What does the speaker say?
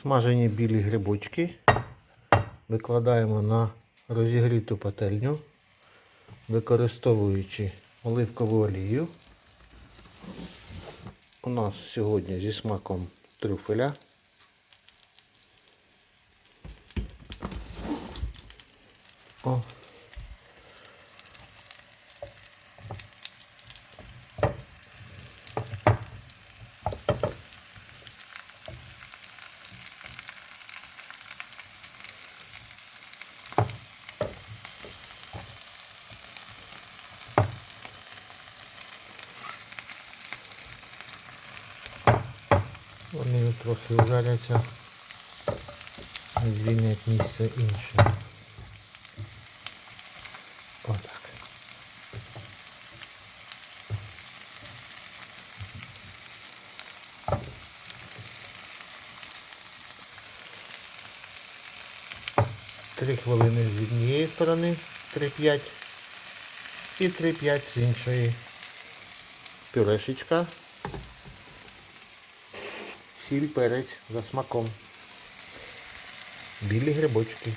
Смажені білі грибочки викладаємо на розігріту пательню, використовуючи оливкову олію. У нас сьогодні зі смаком трюфеля. О. Вони трохи ужаляться звільнять місце інше. Отак. Три хвилини з однієї сторони, 3-5 і 3-5 з іншої. Пюрешечка сіль, перець за смаком. Білі грибочки.